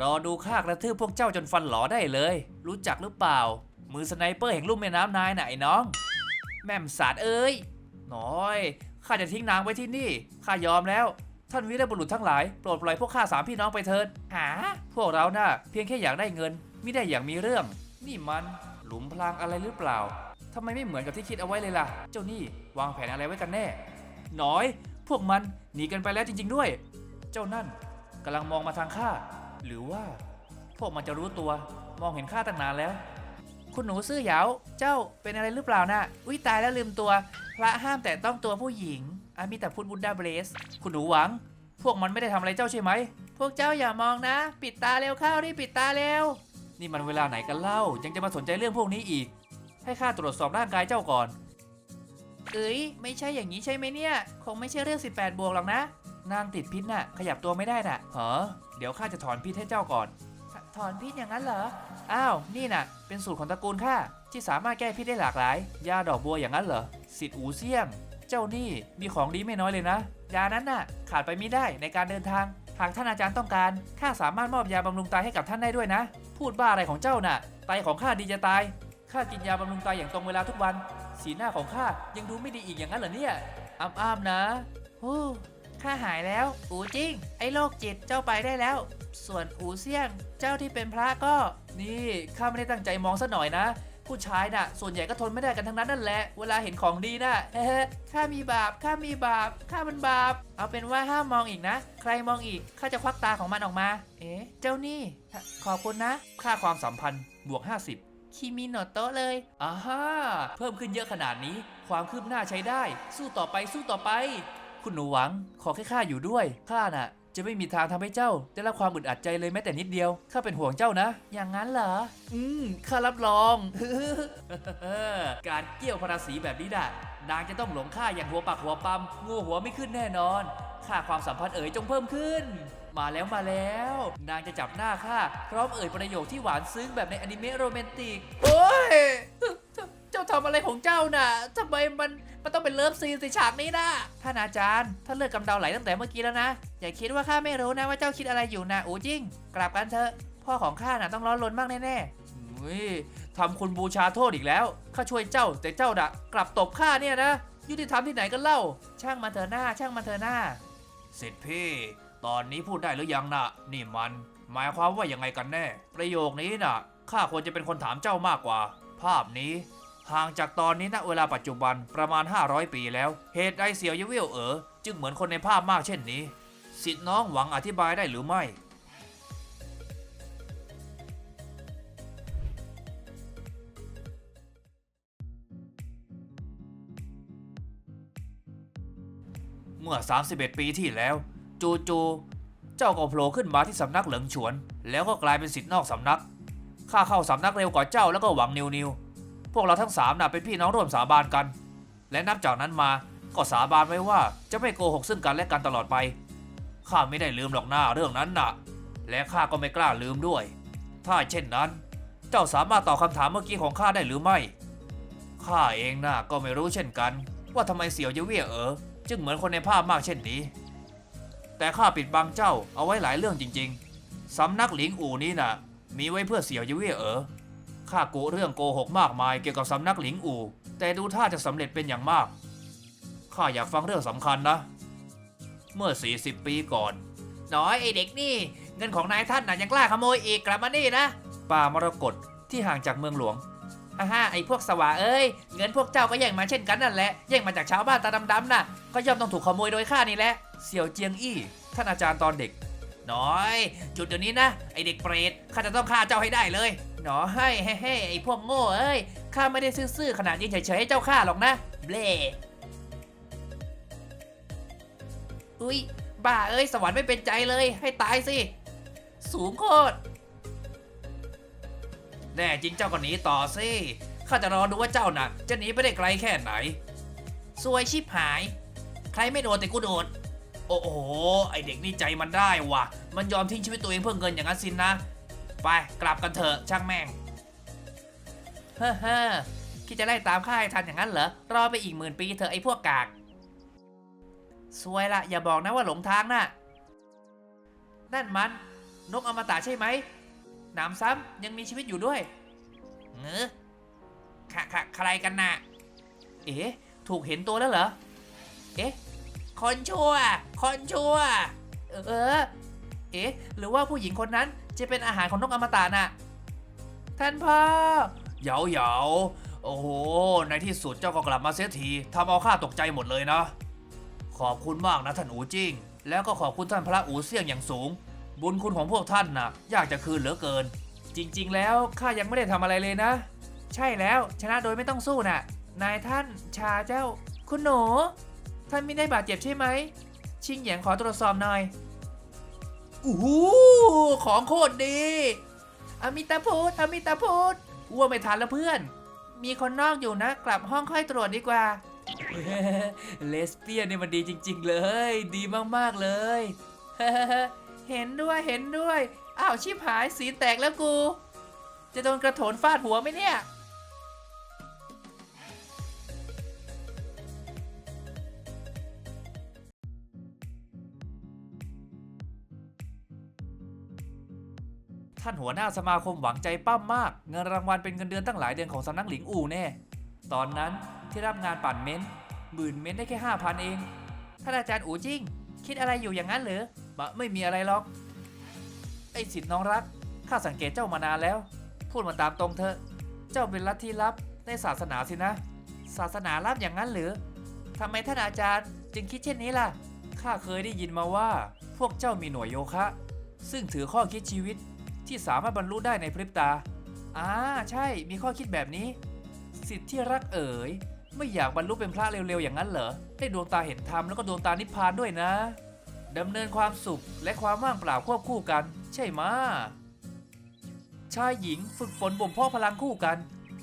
รอดูข้ากระทืบพวกเจ้าจนฟันหลอได้เลย รู้จักหรือเปล่า มือสไนเปอร์แห่งลุ่มแม่น้ำนายนะไอ้น้อง แม่มสาดเอ้ยน้อยข้าจะทิ้งนางไว้ที่นี่ข้ายอมแล้ว ท่านวีรบุรุษทั้งหลายโปรดปล่อยพวกข้าสามพี่น้องไปเถิดหาพวกเราน่ะเพียงแค่อยากได้เงินไม่ได้อย่ากมีเรื่อง นี่มันหลุมพรางอะไรหรือเปล่าทำไมไม่เหมือนกับที่คิดเอาไว้เลยล่ะ เจ้านี่วางแผนอะไรไว้กันแน่ น้อย พวกมันหนีกันไปแล้วจริง ๆ ด้วย เจ้านั่นกำลังมองมาทางข้า หรือว่า พวกมันจะรู้ตัวมองเห็นข้าตั้งนานแล้ว คุณหนูซื่อเหยาเจ้าเป็นอะไรหรือเปล่านะอุ้ยตายแล้วลืมตัว พระห้ามแต่ต้องตัวผู้หญิงอามีแต่พุทธบุดดาเบรส คุณหนูหวัง พวกมันไม่ได้ทำอะไรเจ้าใช่ไหม พวกเจ้าอย่ามองนะ ปิดตาเร็วเข้ารีบปิดตาเร็ว นี่มันเวลาไหนกันเล่า ยังจะมาสนใจเรื่องพวกนี้อีก ให้ข้าตรวจสอบร่างกายเจ้าก่อน เอ้ยไม่ใช่อย่างนี้ใช่ไหมเนี่ย คงไม่ใช่เรื่อง 18 บวกหรอกนะ นางติดพิษน่ะ ขยับตัวไม่ได้น่ะเหรอ เดี๋ยวข้าจะถอนพิษให้เจ้าก่อน ถอนพิษอย่างนั้นเหรอ อ้าว นี่น่ะ เป็นสูตรของตระกูลข้าที่สามารถแก้พิษได้หลากหลาย ยาดอกบัวอย่างนั้นเหรอ สิทธิ์อูเซี่ยง เจ้านี่มีของดีไม่น้อยเลยนะ ยานั้นน่ะ ขาดไปไม่ได้ในการเดินทาง หากท่านอาจารย์ต้องการ ข้าสามารถมอบยาบำรุงไตให้กับท่านได้ด้วยนะ พูดบ้าอะไรของเจ้าน่ะ ไตของข้าดีจะตาย ข้ากินยาบำรุงไตอย่างตรงเวลาทุกวัน สีหน้าของข้ายังดูไม่ดีอีกอย่างนั้นเหรอเนี่ยอ้ามๆนะฮู้ ข้าหายแล้ว อูจิ้ง ไอ้โรคจิตเจ้าไปได้แล้ว ส่วนอูเซี่ยง เจ้าที่เป็นพระก็ นี่ข้าไม่ได้ตั้งใจมองซะหน่อยนะ ผู้ชายน่ะ ส่วนใหญ่ก็ทนไม่ได้กันทั้งนั้นนั่นแหละ เวลาเห็นของดีน่ะเฮ้ข้ามีบาป ข้ามีบาป ข้ามันบาป เอาเป็นว่าห้ามมองอีกนะ ใครมองอีก ข้าจะควักตาของมันออกมา เอ๊ะ เจ้านี่ ขอบคุณนะ ค่าความสัมพันธ์ บวก 50คิมิโนโตะเลยอ่าฮ่าเพิ่มขึ้นเยอะขนาดนี้ ความคืบหน้าใช้ได้ สู้ต่อไป สู้ต่อไป คุณหนูหวัง ขอแค่ข้าอยู่ด้วยข้าน่ะ จะไม่มีทางทำให้เจ้า ได้รับความอึดอัดใจเลยแม้แต่นิดเดียวข้าเป็นห่วงเจ้านะ อย่างนั้นเหรอ อืมข้ารับรอง การเกี่ยวพราศีแบบนี้น่ะนางจะต้องหลงข้าอย่างหัวปักหัวปั๊มงูหัวไม่ขึ้นแน่นอนค่าความสัมพันธ์เอ๋ยจงเพิ่มขึ้น มาแล้วมาแล้ว นางจะจับหน้าข้าพร้อมเอ่ยประโยคที่หวานซึ้งแบบในอนิเมะโรแมนติก โอ้ย ทำอะไรของเจ้าน่ะทำไมมันมันต้องเป็นเลิฟซีนสิฉากนี้นะท่านอาจารย์ท่านเลิกกำเดาไหลตั้งแต่เมื่อกี้แล้วนะ อย่าคิดว่าข้าไม่รู้นะว่าเจ้าคิดอะไรอยู่นะอูจิ้ง กลับกันเถอะ พ่อของข้าน่ะต้องร้อนรนมากแน่ๆอุ้ยทำคุณบูชาโทษอีกแล้ว ข้าช่วยเจ้าแต่เจ้าน่ะกลับตบข้าเนี่ยนะ ยุติธรรมที่ไหนกันเล่า ช่างมันเถอะหน้า ช่างมันเถอะหน้าสิทธิพี่ ตอนนี้พูดได้หรือยังนะนี่มัน หมายความว่ายังไงกันแน่ ประโยคนี้น่ะ ข้าควรจะเป็นคนถามเจ้ามากกว่า ภาพนี้ ห่างจากตอนนี้ณเวลาปัจจุบันประมาณ 500 ปีแล้ว เหตุใดเสี่ยวเยเวิลเอ๋อจึงเหมือนคนในภาพมากเช่นนี้ สิทธิ์น้องหวังอธิบายได้หรือไม่ เมื่อ 31 ปีที่แล้ว จูจูเจ้าก็โผล่ขึ้นมาที่สำนักเหลิงฉวน แล้วก็กลายเป็นสิทธิ์นอกสำนักข้าเข้าสำนักเร็วกว่าเจ้าแล้วก็หวังนิวนิว พวกเราทั้งสามน่ะเป็นพี่น้องร่วมสาบานกัน และนับจากนั้นมาก็สาบานไว้ว่าจะไม่โกหกซึ่งกันและกันตลอดไป ข้าไม่ได้ลืมหรอกหน้าเรื่องนั้นน่ะ และข้าก็ไม่กล้าลืมด้วย ถ้าเช่นนั้น เจ้าสามารถตอบคำถามเมื่อกี้ของข้าได้หรือไม่ ข้าเองน่ะก็ไม่รู้เช่นกัน ว่าทำไมเสี่ยวเยเวี่ยเอ๋อจึงเหมือนคนในภาพมากเช่นนี้ แต่ข้าปิดบังเจ้าเอาไว้หลายเรื่องจริง ๆ สำนักหลิงอู่นี้น่ะ มีไว้เพื่อเสี่ยวเยเวี่ยเอ๋อ ข้ากุเรื่องโกหกมากมายเกี่ยวกับสำนักหลิงอู่ แต่ดูท่าจะสำเร็จเป็นอย่างมาก ข้าอยากฟังเรื่องสำคัญนะ เมื่อ 40 ปีก่อน น้อยไอเด็กนี่ เงินของนายท่านน่ะยังกล้าขโมยอีกกลับมานี่นะ ป่ามรกตที่ห่างจากเมืองหลวงอ่าฮะไอพวกสวะเอ้ย เงินพวกเจ้าก็แย่งมาเช่นกันนั่นแหละแย่งมาจากชาวบ้านตาดำๆน่ะก็ย่อมต้องถูกขโมยโดยข้านี่แหละเสี่ยวเจียงอี้ท่านอาจารย์ตอนเด็ก น้อย จุดเดี๋ยวนี้นะ ไอเด็กเปรตข้าจะต้องฆ่าเจ้าให้ได้เลย หนอให้เฮ้เฮ้ไอพวกโง่เอ้ยข้าไม่ได้ซื่อๆขนาดยิงเฉยๆให้เจ้าฆ่าหรอกนะ เบลอุ้ยบ้าเอ้ยสวรรค์ไม่เป็นใจเลยให้ตายสิ สูงโคตรแน่จริงเจ้าก็หนีต่อสิข้าจะรอดูว่าเจ้าน่ะ จะหนีไปได้ไกลแค่ไหนสวยชิบหาย ใครไม่โดนแต่กูโดนโอ้โห ไอเด็กนี่ใจมันได้ว่ะ มันยอมทิ้งชีวิตตัวเองเพื่อเงินอย่างนั้นสินนะ ไปกลับกันเถอะช่างแม่ง เฮ้อเฮ้อคิดจะไล่ตามข้าให้ทันอย่างนั้นเหรอ รอไปอีกหมื่นปีเถอะไอ้พวกกาก สวยละ อย่าบอกนะว่าหลงทางน่ะ นั่นมัน นกอมตะใช่ไหม หนามซ้ำยังมีชีวิตอยู่ด้วยเงอค่ะค่ะใครกันน่ะ เอ๊ะ ถูกเห็นตัวแล้วเหรอ เอ๊ะ คนชั่ว คนชั่ว เออ เอ๊ะ หรือว่าผู้หญิงคนนั้น จะเป็นอาหารของนกอมตะน่ะ ท่านพ่อเหยาเหยาโอ้โห ในที่สุดเจ้าก็กลับมาเสียทีทำเอาข้าตกใจหมดเลยนะ ขอบคุณมากนะท่านอูจิ้ง แล้วก็ขอบคุณท่านพระอูเสี่ยงอย่างสูง บุญคุณของพวกท่านน่ะ ยากจะคืนเหลือเกิน จริง ๆ แล้วข้ายังไม่ได้ทำอะไรเลยนะ ใช่แล้วชนะโดยไม่ต้องสู้น่ะ นายท่านชาเจ้า คุณหนูท่านไม่ได้บาดเจ็บใช่ไหม ชิงเหยียงขอตรวจสอบหน่อย อู้หูของโคตรดี อมิตาพูดอมิตาพูดอ้วไม่ทันแล้วเพื่อน มีคนนอกอยู่นะ กลับห้องค่อยตรวจดีกว่า เลสเบี้ยนนี่มันดีจริง ๆ เลย ดีมากๆเลย เห็นด้วยเห็นด้วย อ้าวชิบหายสีแตกแล้วกู จะโดนกระโถนฟาดหัวไหมเนี่ย ท่านหัวหน้าสมาคมหวังใจปั้มมาก เงินรางวัลเป็นเงินเดือนตั้งหลายเดือนของสำนักหลิงอู่แน่ ตอนนั้นที่รับงานปั่นเม้นท์หมื่นเม้นท์ได้แค่ห้าพันเอง ท่านอาจารย์อู่จิ้งคิดอะไรอยู่อย่างนั้นเหรอบะไม่มีอะไรหรอก ไอ้สิทธิ์น้องรัก ข้าสังเกตเจ้ามานานแล้ว พูดมาตามตรงเถอะ เจ้าเป็นลัทธิลับในศาสนาสินะ ศาสนาลับอย่างนั้นหรือทำไมท่านอาจารย์จึงคิดเช่นนี้ล่ะ ข้าเคยได้ยินมาว่า พวกเจ้ามีหน่วยโยคะ ซึ่งถือข้อคิดชีวิต ที่สามารถบรรลุได้ในพริบตาอ่าใช่ มีข้อคิดแบบนี้ สิทธิ์ที่รักเอ๋ย ไม่อยากบรรลุเป็นพระเร็วๆ อย่างนั้นเหรอ ได้ดวงตาเห็นธรรมแล้วก็ดวงตานิพพานด้วยนะ ดำเนินความสุขและความว่างเปล่าควบคู่กัน ใช่ไหมชายหญิงฝึกฝนบ่มเพาะพลังคู่กัน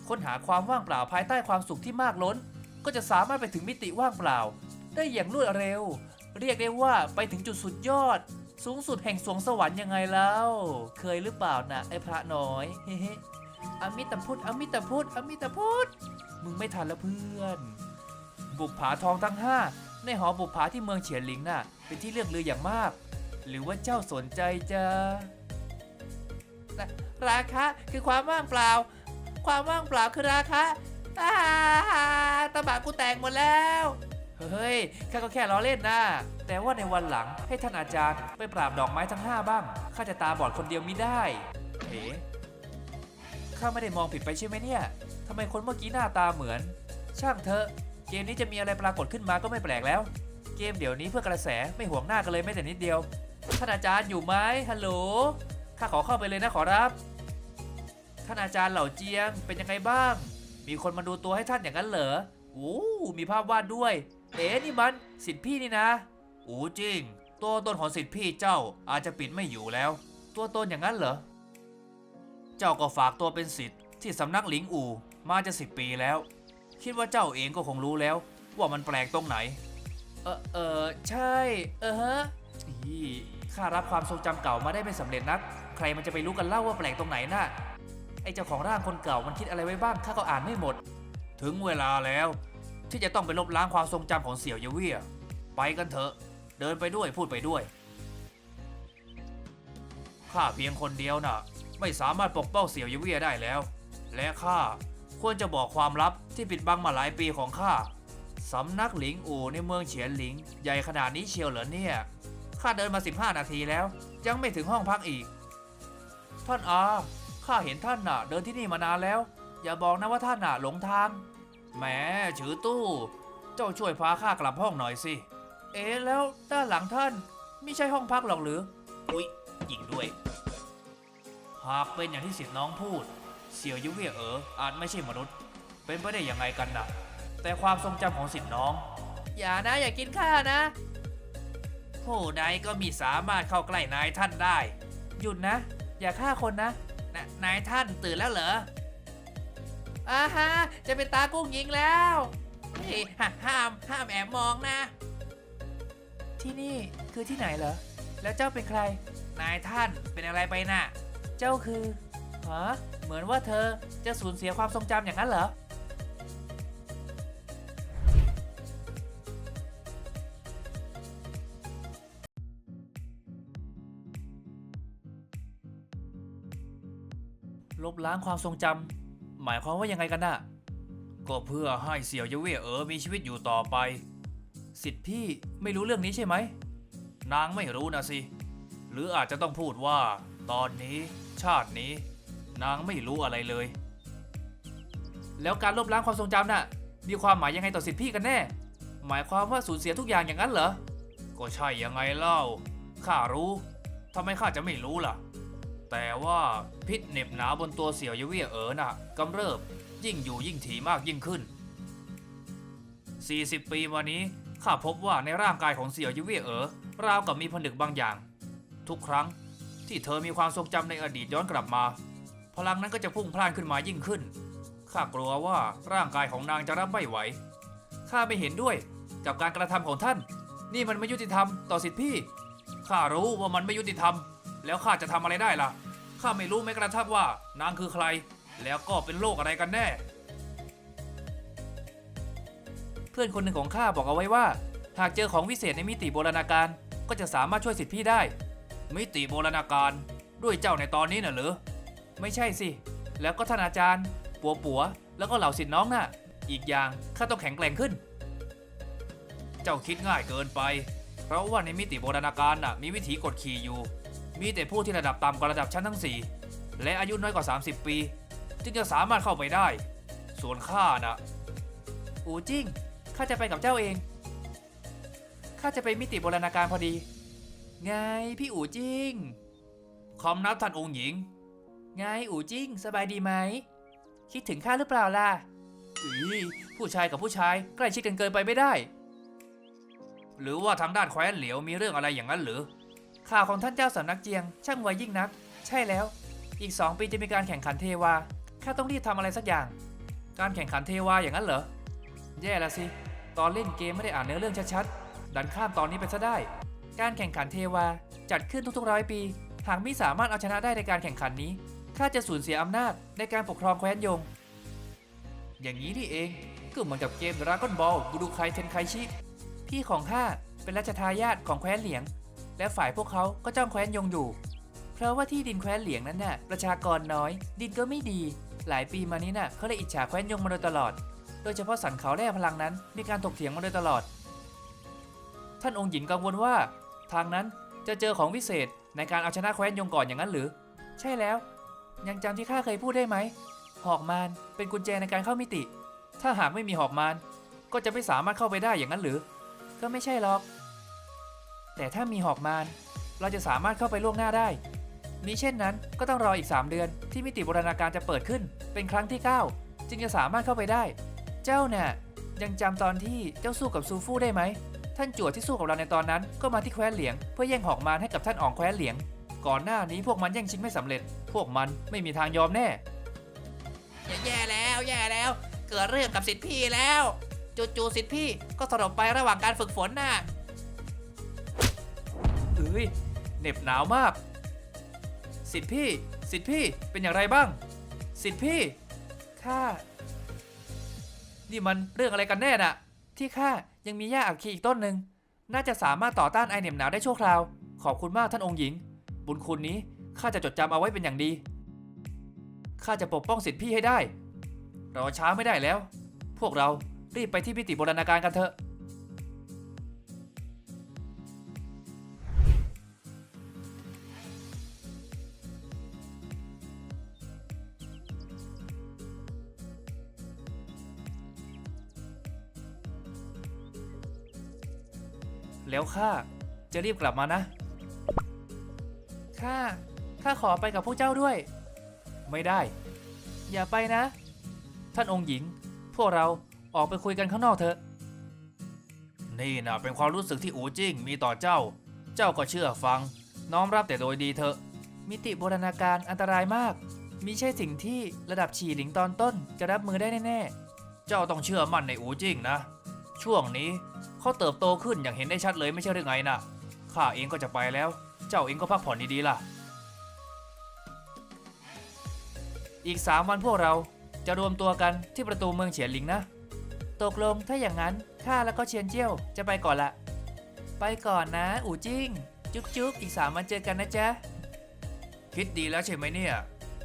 ค้นหาความว่างเปล่าภายใต้ความสุขที่มากล้น ก็จะสามารถไปถึงมิติว่างเปล่า ได้อย่างรวดเร็ว เรียกได้ว่าไปถึงจุดสุดยอด สูงสุดแห่งสวงสวรรค์ยังไงแล้ว เคยหรือเปล่านะไอ้พระน้อยเฮ้อมิตาพุทธอมิตาพุทธอมิตาพุทธมึงไม่ทันแล้วเพื่อน บุปผาทองทั้งห้าในหอบุปผาที่เมืองเฉียนหลิงน่ะ เป็นที่เรื่องลืออย่างมาก หรือว่าเจ้าสนใจจะราคะคือความว่างเปล่า ความว่างเปล่าคือราคะอ่าตะบะกูแตกหมดแล้ว เฮ้ยข้าก็แค่ล้อเล่นนะ แต่ว่าในวันหลังให้ท่านอาจารย์ไปปราบดอกไม้ทั้งห้าบ้างข้าจะตาบอดคนเดียวม่ได้เอ๋ข้าไม่ได้มองผิดไปใช่ไหมเนี่ยทำไมคนเมื่อกี้หน้าตาเหมือน ช่างเถอะ เกมนี้จะมีอะไรปรากฏขึ้นมาก็ไม่แปลกแล้ว เกมเดี๋ยวนี้เพื่อกระแสไม่ห่วงหน้ากันเลยแม้แต่นิดเดียว ท่านอาจารย์อยู่ไหมฮัลโหล ข้าขอเข้าไปเลยนะขอรับ ท่านอาจารย์เหล่าเจียงเป็นยังไงบ้าง มีคนมาดูตัวให้ท่านอย่างนั้นเหรอโอ้มีภาพวาดด้วย เอ๋นี่มันสิทธิพี่นี่นะ อ้จริงตัวตนของสิทธิพี่เจ้าอาจจะปิดไม่อยู่แล้ว ตัวตนอย่างนั้นเหรอ เจ้าก็ฝากตัวเป็นสิทธิ์ที่สำนักหลิงอู่มาจะสิบปีแล้ว คิดว่าเจ้าเองก็คงรู้แล้ว ว่ามันแปลกตรงไหน เออเออใช่ เออฮะอีข้ารับความทรงจำเก่ามาได้ไม่สำเร็จนัก ใครมันจะไปรู้กันเล่าว่าแปลกตรงไหนน่ะไอเจ้าของร่างคนเก่ามันคิดอะไรไว้บ้างข้าก็อ่านไม่หมด ถึงเวลาแล้ว ที่จะต้องไปลบล้างความทรงจำของเสี่ยวเยเวียไปกันเถอะ เดินไปด้วยพูดไปด้วย ข้าเพียงคนเดียวน่ะ ไม่สามารถปกป้องเสี่ยวเยเวียได้แล้ว และข้าควรจะบอกความลับที่ปิดบังมาหลายปีของข้าสำนักหลิงอู่ในเมืองเฉียนหลิง ใหญ่ขนาดนี้เชียวเหรอเนี่ยข้าเดินมา 15 นาทีแล้ว ยังไม่ถึงห้องพักอีก ท่านอาข้าเห็นท่านน่ะ เดินที่นี่มานานแล้ว อย่าบอกนะว่าท่านน่ะหลงทางแหมชือตู้ เจ้าช่วยพาข้ากลับห้องหน่อยสิ เอ๊ะแล้วด้านหลังท่านไม่ใช่ห้องพักหรอกหรือ อุ๊ยยิงด้วย หากเป็นอย่างที่สิทธิ์น้องพูด เสี่ยวยุเวียเอ๋ออาจไม่ใช่มนุษย์ เป็นไปได้ยังไงกันนะแต่ความทรงจำของสิทธิ์น้อง อย่านะอย่ากินข้านะ ผู้ใดก็มีสามารถเข้าใกล้นายท่านได้ หยุดนะ อย่าฆ่าคนนะนะนายท่านตื่นแล้วเหรออาฮะจะเป็นตากุ้งยิงแล้วเฮ้ยห้าห้ามห้ามแอบมองนะ ที่นี่คือที่ไหนเหรอ แล้วเจ้าเป็นใคร นายท่านเป็นอะไรไปน่ะ เจ้าคือฮะเหมือนว่าเธอจะสูญเสียความทรงจำอย่างนั้นเหรอ ลบล้างความทรงจำหมายความว่ายังไงกันน่ะ ก็เพื่อให้เสี่ยวเยเว่เอ๋อมีชีวิตอยู่ต่อไป สิทธิ์พี่ไม่รู้เรื่องนี้ใช่ไหม นางไม่รู้นะสิ หรืออาจจะต้องพูดว่า ตอนนี้ ชาตินี้ นางไม่รู้อะไรเลย แล้วการลบล้างความทรงจำน่ะ มีความหมายยังไงต่อสิทธิพี่กันแน่ หมายความว่าสูญเสียทุกอย่างอย่างนั้นเหรอ ก็ใช่ยังไงเล่า ข้ารู้ ทำไมข้าจะไม่รู้ล่ะ แต่ว่าพิษเหน็บหนาบนตัวเสี่ยวเยเวียเอ๋อน่ะกำเริบยิ่งอยู่ยิ่งถี่มากยิ่งขึ้น 40 ปีมานี้ ข้าพบว่าในร่างกายของเสี่ยวเยเวียเอ๋อราวกับมีผนึกบางอย่าง ทุกครั้งที่เธอมีความทรงจำในอดีตย้อนกลับมา พลังนั้นก็จะพุ่งพล่านขึ้นมายิ่งขึ้นข้ากลัวว่าร่างกายของนางจะรับไม่ไหวข้าไม่เห็นด้วยกับการกระทำของท่าน นี่มันไม่ยุติธรรมต่อสิทธิพี่ข้ารู้ว่ามันไม่ยุติธรรม แล้วข้าจะทำอะไรได้ล่ะข้าไม่รู้แม้กระทั่งว่านางคือใคร แล้วก็เป็นโรคอะไรกันแน่ เพื่อนคนหนึ่งของข้าบอกเอาไว้ว่า หากเจอของวิเศษในมิติโบราณกาลก็จะสามารถช่วยสิทธิพี่ได้ มิติโบราณกาลด้วยเจ้าในตอนนี้น่ะหรือไม่ใช่สิ แล้วก็ท่านอาจารย์ปัวปัวแล้วก็เหล่าสิทธิน้องน่ะ อีกอย่างข้าต้องแข็งแกร่งขึ้น เจ้าคิดง่ายเกินไป เพราะว่าในมิติโบราณกาลน่ะมีวิธีกดขี่อยู่ มีแต่ผู้ที่ระดับต่ำกว่าระดับชั้นทั้ง 4 และอายุน้อยกว่า 30 ปี จึงจะสามารถเข้าไปได้ ส่วนข้าน่ะ อูจิ้ง ข้าจะไปกับเจ้าเอง ข้าจะไปมิติโบราณกาลพอดี ไงพี่อูจิ้ง คอมนับท่านองค์หญิง ไงอูจิ้งสบายดีไหม คิดถึงข้าหรือเปล่าล่ะอุ้ยผู้ชายกับผู้ชายใกล้ชิดกันเกินไปไม่ได้ หรือว่าทางด้านแคว้นเหลียวมีเรื่องอะไรอย่างนั้นหรือ ข่าวของท่านเจ้าสำนักเจียง ช่างไวยิ่งนัก ใช่แล้ว อีกสองปีจะมีการแข่งขันเทวา ข้าต้องรีบทำอะไรสักอย่าง การแข่งขันเทวาอย่างนั้นเหรอ แย่ละสิ ตอนเล่นเกมไม่ได้อ่านเนื้อเรื่องชัดๆ ดันข้ามตอนนี้ไปซะได้ การแข่งขันเทวาจัดขึ้นทุกๆร้อยปี หากไม่สามารถเอาชนะได้ในการแข่งขันนี้ ข้าจะสูญเสียอำนาจในการปกครองแคว้นยง อย่างนี้นี่เอง ก็เหมือนกับเกมดราก้อนบอลบูดูไคเทนไคชิ พี่ของข้าเป็นราชทายาทของแคว้นเหลียง และฝ่ายพวกเขาก็จ้องแคว้นยงอยู่ เพราะว่าที่ดินแคว้นเหลียงนั้นน่ะประชากรน้อย ดินก็ไม่ดี หลายปีมานี้น่ะเขาเลยอิจฉาแคว้นยงมาโดยตลอด โดยเฉพาะสันเขาแร่พลังนั้นมีการถกเถียงมาโดยตลอด ท่านองค์หญิงกังวลว่า ทางนั้นจะเจอของวิเศษในการเอาชนะแคว้นยงก่อนอย่างนั้นหรือ ใช่แล้ว ยังจำที่ข้าเคยพูดได้ไหม หอกมารเป็นกุญแจในการเข้ามิติ ถ้าหากไม่มีหอกมารก็จะไม่สามารถเข้าไปได้อย่างนั้นหรือ ก็ไม่ใช่หรอก แต่ถ้ามีหอกมารเราจะสามารถเข้าไปล่วงหน้าได้มิเช่นนั้นก็ต้องรออีก 3 เดือนที่มิติบูรณาการจะเปิดขึ้นเป็นครั้งที่ 9 จึงจะสามารถเข้าไปได้ เจ้าเนี่ยยังจำตอนที่เจ้าสู้กับซูฟู่ได้ไหม ท่านจั่วที่สู้กับเราในตอนนั้น ก็มาที่แคว้นเหลียง เพื่อแย่งหอกมารให้กับท่านอ๋องแคว้นเหลียง ก่อนหน้านี้พวกมันแย่งชิงไม่สำเร็จ พวกมันไม่มีทางยอมแน่ แย่แล้วแย่แล้ว เกิดเรื่องกับสิทธิพี่แล้วจู่ๆสิทธิพี่ก็สลบไประหว่างการฝึกฝนน่ะเอ้ยเหน็บหนาวมาก สิทธิพี่ สิทธิพี่เป็นอย่างไรบ้าง สิทธิพี่ข้า นี่มันเรื่องอะไรกันแน่น่ะ ที่ข้ายังมีหญ้าอักคีอีกต้นหนึ่ง น่าจะสามารถต่อต้านไอเหน็บหนาวได้ชั่วคราว ขอบคุณมากท่านองค์หญิง บุญคุณนี้ข้าจะจดจำเอาไว้เป็นอย่างดี ข้าจะปกป้องสิทธิพี่ให้ได้ รอช้าไม่ได้แล้ว พวกเรารีบไปที่พิติโบราณการกันเถอะ แล้วข้าจะรีบกลับมานะ ข้า ข้าขอไปกับพวกเจ้าด้วย ไม่ได้ อย่าไปนะ ท่านองค์หญิง พวกเราออกไปคุยกันข้างนอกเถอะ นี่นะเป็นความรู้สึกที่อูจิ้งมีต่อเจ้า เจ้าก็เชื่อฟัง น้อมรับแต่โดยดีเถอะ มิติโบราณการอันตรายมากมิใช่สิ่งที่ระดับฉีหลิงตอนต้นจะรับมือได้แน่ๆ เจ้าต้องเชื่อมั่นในอูจิ้งนะ ช่วงนี้ เขาเติบโตขึ้นอย่างเห็นได้ชัดเลยไม่ใช่หรือไงนะข้าเองก็จะไปแล้ว เจ้าเองก็พักผ่อนดีๆล่ะ อีกสามวันพวกเราจะรวมตัวกันที่ประตูเมืองเฉียนหลิงนะ ตกลงถ้าอย่างนั้นข้าแล้วก็เชียนเจี้ยวจะไปก่อนละ ไปก่อนนะ อูจิ้ง จุ๊บจุ๊บอีกสามวันเจอกันนะจ๊ะ คิดดีแล้วใช่ไหมเนี่ย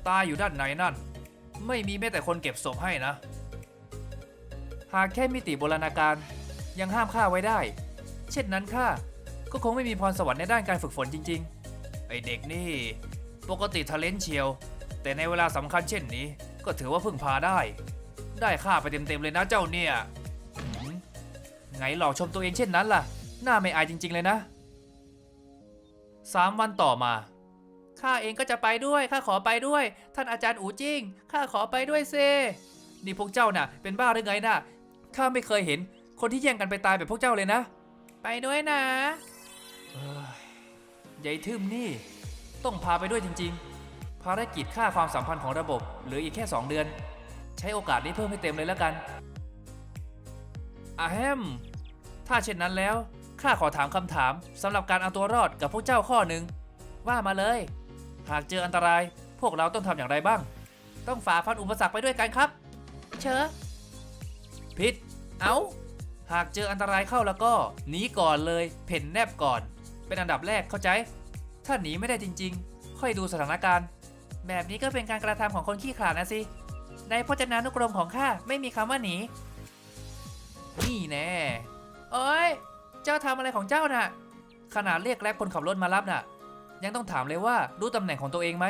ตายอยู่ด้านในนั่น ไม่มีแม้แต่คนเก็บศพให้นะ หากแค่มิติโบราณการ ยังห้ามข้าไว้ได้ เช่นนั้นข้าก็คงไม่มีพรสวรรค์ในด้านการฝึกฝนจริง ๆ ไอเด็กนี่ ปกติทะเลนเชียว แต่ในเวลาสำคัญเช่นนี้ ก็ถือว่าพึ่งพาได้ ได้ค่าไปเต็มๆเลยนะเจ้าเนี่ยไงหลอกชมตัวเองเช่นนั้นล่ะ หน้าไม่อายจริง ๆ เลยนะสามวันต่อมา ข้าเองก็จะไปด้วย ข้าขอไปด้วย ท่านอาจารย์อูจิ้ง ข้าขอไปด้วยเซ นี่พวกเจ้าน่ะ เป็นบ้าหรือไงน่ะ ข้าไม่เคยเห็น คนที่แย่งกันไปตายแบบพวกเจ้าเลยนะ ไปด้วยนะเอ้ยยายทึมนี่ ต้องพาไปด้วยจริง ๆ ภารกิจค่าความสัมพันธ์ของระบบเหลืออีกแค่ 2 เดือน ใช้โอกาสนี้เพิ่มให้เต็มเลยแล้วกันอะแฮม ถ้าเช่นนั้นแล้วข้าขอถามคำถามสำหรับการเอาตัวรอดกับพวกเจ้าข้อหนึ่งว่ามาเลย หากเจออันตราย พวกเราต้องทำอย่างไรบ้าง ต้องฝ่าฟันอุปสรรคไปด้วยกันครับ เชอะพิษเอา หากเจออันตรายเข้าแล้วก็หนีก่อนเลยเพ่นแนบก่อน เป็นอันดับแรกเข้าใจ ถ้าหนีไม่ได้จริง ๆ ค่อยดูสถานการณ์ แบบนี้ก็เป็นการกระทำของคนขี้ขลาดนะสิในพจนานุกรมของข้าไม่มีคำว่าหนีนี่แน่โอ้ย เจ้าทำอะไรของเจ้าน่ะ ขนาดเรียกแกร็บคนขับรถมารับน่ะ ยังต้องถามเลยว่ารู้ตำแหน่งของตัวเองไหม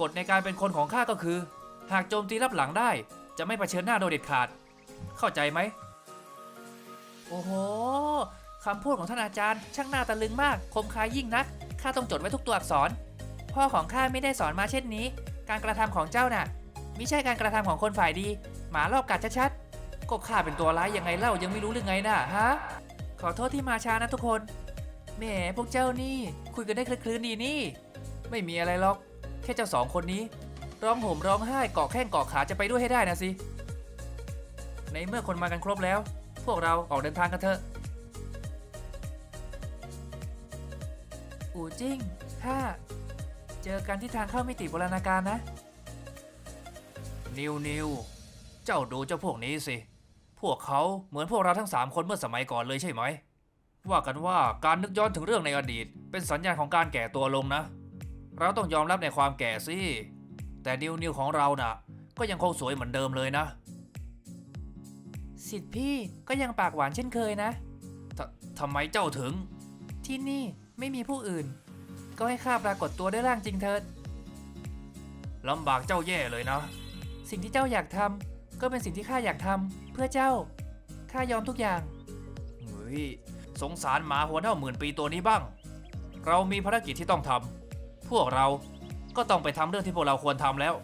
กฎในการเป็นคนของข้าก็คือ หากโจมตีรับหลังได้ จะไม่เผชิญหน้าโดยเด็ดขาด เข้าใจไหม โอ้โหคำพูดของท่านอาจารย์ ช่างน่าตะลึงมากคมคายยิ่งนักข้าต้องจดไว้ทุกตัวอักษร พ่อของข้าไม่ได้สอนมาเช่นนี้ การกระทำของเจ้าน่ะไม่ใช่การกระทำของคนฝ่ายดี หมารอบกัดชัดๆก็ข้าเป็นตัวร้ายยังไงเล่ายังไม่รู้เรื่องไงน่ะฮะขอโทษที่มาช้านะทุกคนแหมพวกเจ้านี่ คุยกันได้คลึ้นดีนี่ ไม่มีอะไรหรอก แค่เจ้าสองคนนี้ ร้องห่มร้องไห้เกาะแข้งเกาะขาจะไปด้วยให้ได้นะสิในเมื่อคนมากันครบแล้ว พวกเราออกเดินทางกันเถอะ อูจิ้งข้าเจอกันที่ทางเข้ามิติโบราณการนะ นิวนิวเจ้าดูเจ้าพวกนี้สิ พวกเขาเหมือนพวกเราทั้งสามคนเมื่อสมัยก่อนเลยใช่ไหม ว่ากันว่าการนึกย้อนถึงเรื่องในอดีต เป็นสัญญาณของการแก่ตัวลงนะ เราต้องยอมรับในความแก่สิ แต่นิวนิวของเราน่ะ ก็ยังคงสวยเหมือนเดิมเลยนะ สิทธิ์พี่ก็ยังปากหวานเช่นเคยนะททำไมเจ้าถึง ที่นี่ไม่มีผู้อื่น ก็ให้ข้าปรากฏตัวด้วยร่างจริงเถิดลำบากเจ้าแย่เลยนะ สิ่งที่เจ้าอยากทำก็เป็นสิ่งที่ข้าอยากทำเพื่อเจ้าข้ายอมทุกอย่างเฮ้ยสงสารหมาหัวเน่าหมื่นปีตัวนี้บ้าง เรามีภารกิจที่ต้องทำพวกเราก็ต้องไปทำเรื่องที่พวกเราควรทำแล้ว